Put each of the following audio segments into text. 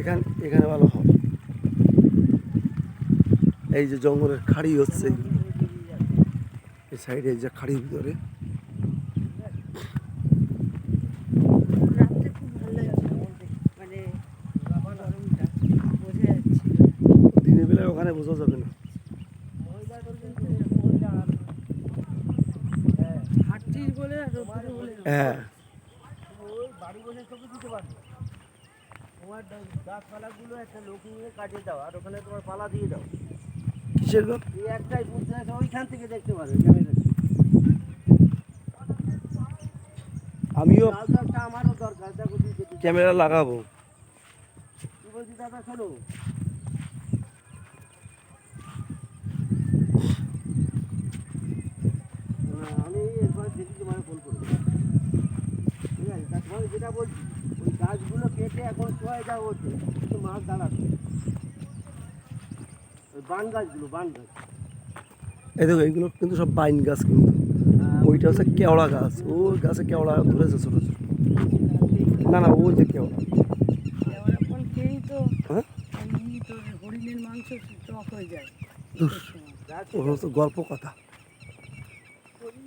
এখানে এখানে ভালো হবে। এই যে জঙ্গলের খাড়ি হচ্ছে। এই সাইডে এই যে খাড়ির ভিতরে। মানে দিনের বেলায় ওখানে বোঝা যাবে না। বলে হ্যাঁ। বাড়ি বসে দিতে পারবে। তোমার গাছপালাগুলো একটা লোক নিয়ে কাটিয়ে দাও আর ওখানে তোমার পালা দিয়ে দাও কিসের গো? এই একটাই বুঝতে আছে ওইখান থেকে দেখতে পারবে ক্যামেরা আমিও আমারও দরকার। ক্যামেরা লাগাবো কি বলছি দাদা শোনো আমি এরপর দেখি তোমার ফোন করব ঠিক আছে তা তোমাকে যেটা বলছি ওই গাছগুলো কেটে এখন যাওয়া হচ্ছে কিন্তু মাছ দাঁড়াচ্ছে ওই বান গাছগুলো বান গাছ। এই দেখো এইগুলো কিন্তু সব বাইন গাছ কিন্তু। হ্যাঁ, ওইটা হচ্ছে কেওড়া গাছ। ওই গাছে কেওড়া ধরেছে ছোট ছোট। না না ওই যে কেওড়া। কেওড়া ফল তো হ্যাঁ? হয়ে গল্প কথা। হরিণ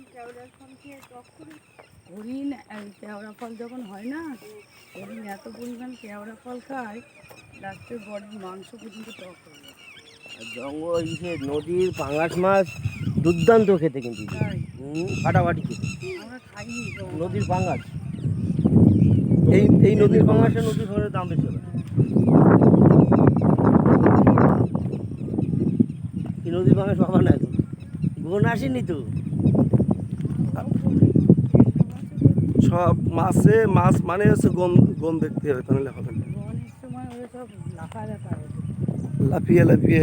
কেওড়া ফল যখন হয় না হরিণ এত পরিমাণ কেওড়া ফল খায় লাস্টে বডির মাংস পর্যন্ত টক হয়ে যায়। জঙ্গল ইসে নদীর পাঙাশ মাছ দুর্দান্ত খেতে কিন্তু ফাটাফাটি খেতে। নদীর পাঙাশ। এই এই নদীর পাঙাশ নদীর ঘরে দাম বেশি হবে। নদীর পাঙাশ পাবা না এখন গুণ আসেনি তো। সব মাছে মাছ মানে হচ্ছে গন গন দেখতে হবে তাহলে হবে না। লাফিয়ে লাফিয়ে।